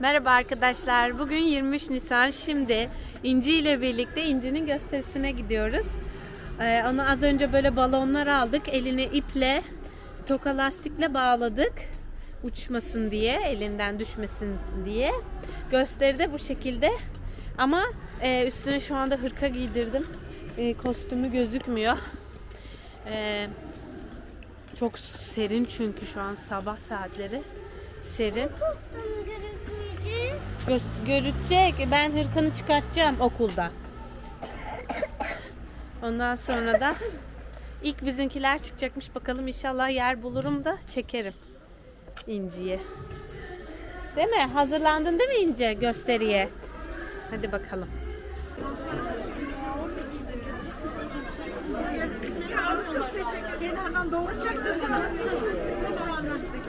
Merhaba arkadaşlar. Bugün 23 Nisan. Şimdi İnci ile birlikte İnci'nin gösterisine gidiyoruz. Ee, onu az önce böyle balonlar aldık. Eline iple, toka lastikle bağladık. Uçmasın diye, elinden düşmesin diye. Gösteride bu şekilde. Ama e, üstüne şu anda hırka giydirdim. E, kostümü gözükmüyor. E, çok serin çünkü şu an sabah saatleri. Serin. Kostüm görüntücü. Gö- görecek. Ben hırkanı çıkartacağım okulda. Ondan sonra da ilk bizimkiler çıkacakmış. Bakalım inşallah yer bulurum da çekerim İnci'yi. Değil mi? Hazırlandın değil mi İnce gösteriye? Hadi bakalım. Kenardan doğuracaktı falan. Tamam anlaştık.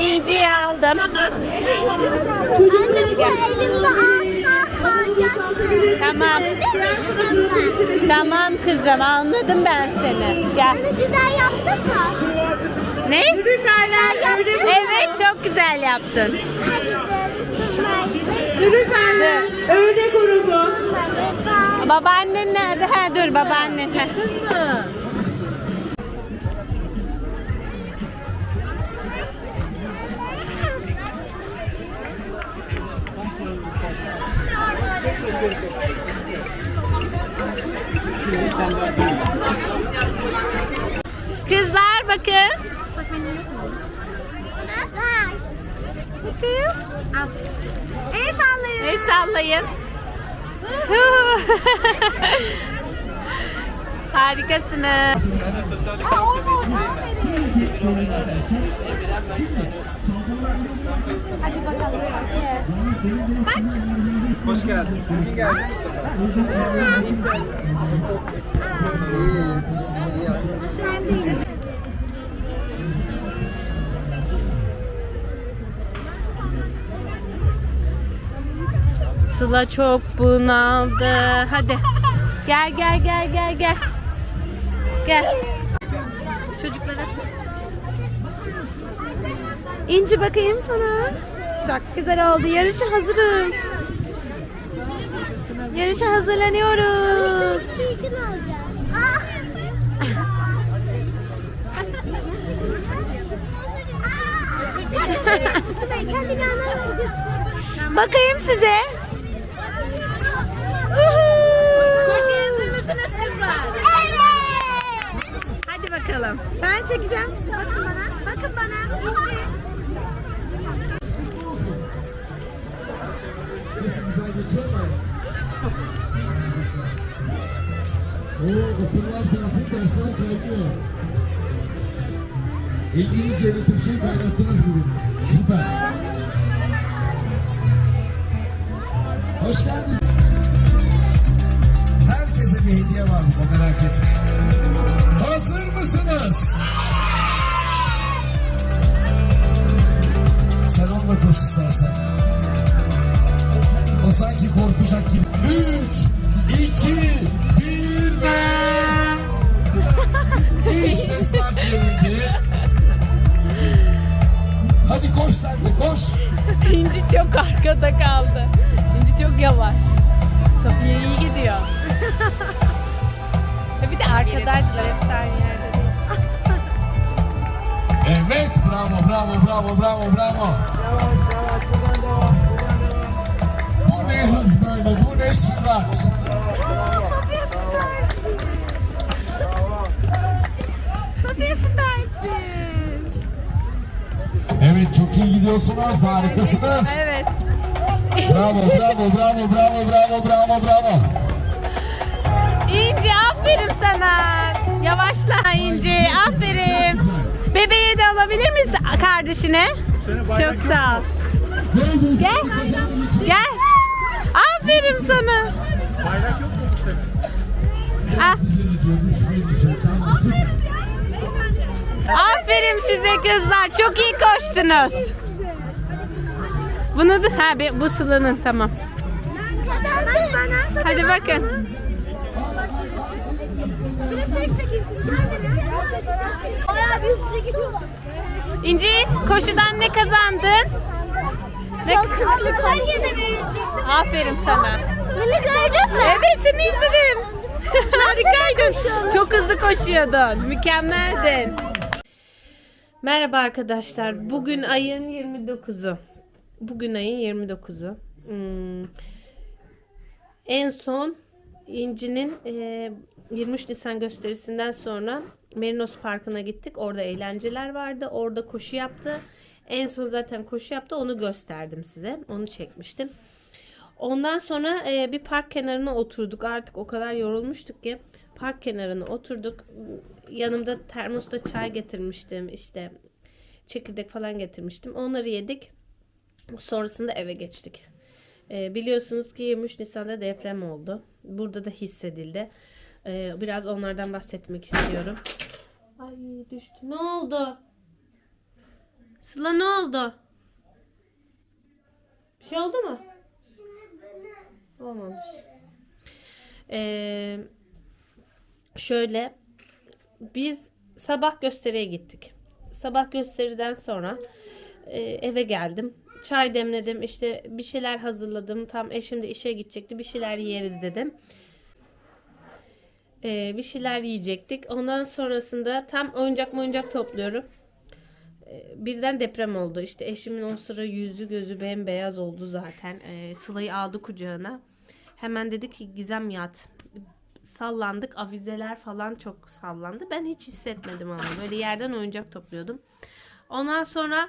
İnciyi aldım. Bu elimde asla kalacak. Tamam. Tamam kızım anladım ben seni. Gel. Bunu güzel yaptın mı? Ne? Evet çok güzel yaptın. Nilüferler öğle grubu. Babaannen nerede? Ha dur babaannen. Ha. Kızlar bakın. Bakın. El sallayın. El sallayın. Harikasınız. Hoş geldin. Bugün geldin. Sıla çok bunaldı. Hadi. Gel gel gel gel gel. Gel. Çocuklara. İnci bakayım sana. Çok güzel oldu. Yarışa hazırız. Yarışa hazırlanıyoruz. Bakayım size. Koşuya hazır kızlar? Hadi bakalım. Ben çekeceğim sizi. Bakın. Bakın bana. İnci. Nasıl güzel geçiyor mu? Oo, okullar tatil, dersler kaynıyor. İngilizce ile Türkçeyi kaynattınız bugün. Süper. Hoş geldin. Herkese bir hediye var burada merak etme. Hazır mısınız? Sen onunla koş istersen. O sanki korkacak gibi. Üç, iki, bir ve... İşte start verildi. Hadi koş sen de koş. İnci çok arkada kaldı. İnci çok yavaş. Safiye iyi gidiyor. E bir de arkadaydılar hepsi aynı yerde değil. Evet bravo bravo bravo bravo bravo. Bu ne hız böyle bu ne sürat. Evet çok iyi gidiyorsunuz harikasınız. Evet. Bravo bravo bravo bravo bravo bravo bravo. İnci aferin sana. Yavaşla İnci aferin. Bebeği de alabilir misin kardeşine? Çok sağ ol. Gel. Gel. Aferin sana. Ah, aferin size kızlar. Çok iyi koştunuz. Bunu da ha be- bu Sıla'nın tamam. Hadi bakın. Bayağı bir hızlı gidiyor. İnci koşudan ne kazandın? Çok hızlı koşuyor. Aferin sana. Bunu gördün mü? Evet seni izledim. Harikaydın. Çok hızlı koşuyordun. Mükemmeldin. Merhaba arkadaşlar. Bugün ayın 29'u. Bugün ayın 29'u. Hmm. En son İnci'nin e, 23 Nisan gösterisinden sonra Merinos Parkı'na gittik. Orada eğlenceler vardı. Orada koşu yaptı. En son zaten koşu yaptı. Onu gösterdim size. Onu çekmiştim. Ondan sonra e, bir park kenarına oturduk. Artık o kadar yorulmuştuk ki park kenarına oturduk. Yanımda termosta çay getirmiştim. İşte çekirdek falan getirmiştim. Onları yedik. Sonrasında eve geçtik. E, biliyorsunuz ki 23 Nisan'da deprem oldu. Burada da hissedildi. E, biraz onlardan bahsetmek istiyorum. Ay düştü. Ne oldu? Sıla ne oldu? Bir şey oldu mu? Olmamış. Ee, şöyle biz sabah gösteriye gittik. Sabah gösteriden sonra e, eve geldim. Çay demledim. işte bir şeyler hazırladım. Tam eşim de işe gidecekti. Bir şeyler yeriz dedim. Ee, bir şeyler yiyecektik. Ondan sonrasında tam oyuncak oyuncak topluyorum. Ee, birden deprem oldu. İşte eşimin o sıra yüzü gözü bembeyaz oldu zaten. Ee, Sıla'yı aldı kucağına. Hemen dedi ki Gizem yat. Sallandık. Avizeler falan çok sallandı. Ben hiç hissetmedim ama. Böyle yerden oyuncak topluyordum. Ondan sonra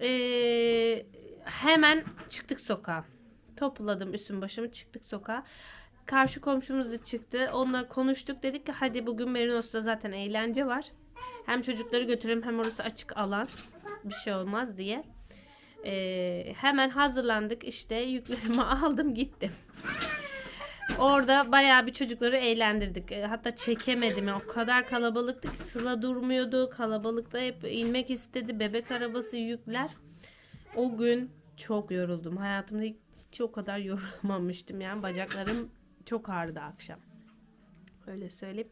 ee, hemen çıktık sokağa. Topladım üstüm başımı çıktık sokağa. Karşı komşumuz da çıktı. Onunla konuştuk. Dedik ki hadi bugün Merinos'ta zaten eğlence var. Hem çocukları götürürüm hem orası açık alan. Bir şey olmaz diye. Ee, hemen hazırlandık. İşte yüklerimi aldım gittim. Orada bayağı bir çocukları eğlendirdik. E, Hatta çekemedim. ya. O kadar kalabalıktı ki Sıla durmuyordu. Kalabalıkta hep inmek istedi. Bebek arabası yükler. O gün çok yoruldum. Hayatımda hiç, hiç o kadar yorulmamıştım. Yani bacaklarım çok ağrıdı akşam. Öyle söyleyeyim.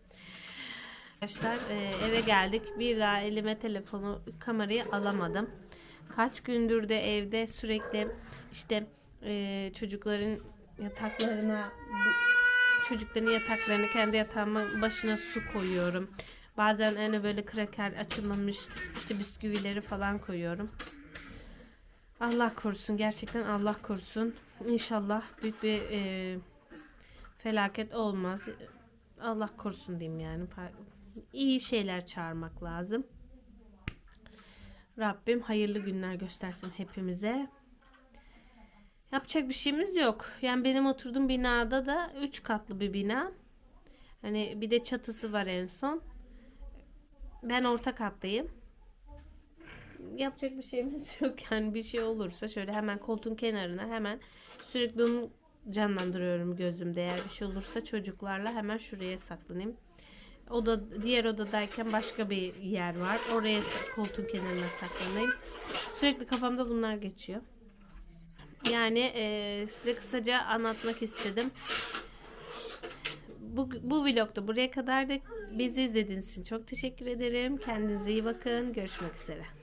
Arkadaşlar e, eve geldik. Bir daha elime telefonu, kamerayı alamadım. Kaç gündür de evde sürekli işte e, çocukların yataklarına çocukların yataklarını kendi yatağımın başına su koyuyorum. Bazen hani böyle kraker açılmamış işte bisküvileri falan koyuyorum. Allah korusun gerçekten Allah korusun. İnşallah büyük bir e, felaket olmaz. Allah korusun diyeyim yani. İyi şeyler çağırmak lazım. Rabbim hayırlı günler göstersin hepimize. Yapacak bir şeyimiz yok. Yani benim oturduğum binada da 3 katlı bir bina. Hani bir de çatısı var en son. Ben orta kattayım. Yapacak bir şeyimiz yok. Yani bir şey olursa şöyle hemen koltuğun kenarına hemen sürekli canlandırıyorum gözümde. Eğer bir şey olursa çocuklarla hemen şuraya saklanayım. Oda, diğer odadayken başka bir yer var. Oraya koltuğun kenarına saklanayım. Sürekli kafamda bunlar geçiyor. Yani e, size kısaca anlatmak istedim. Bu, bu vlogda buraya kadar da bizi izlediğiniz için çok teşekkür ederim. Kendinize iyi bakın. Görüşmek üzere.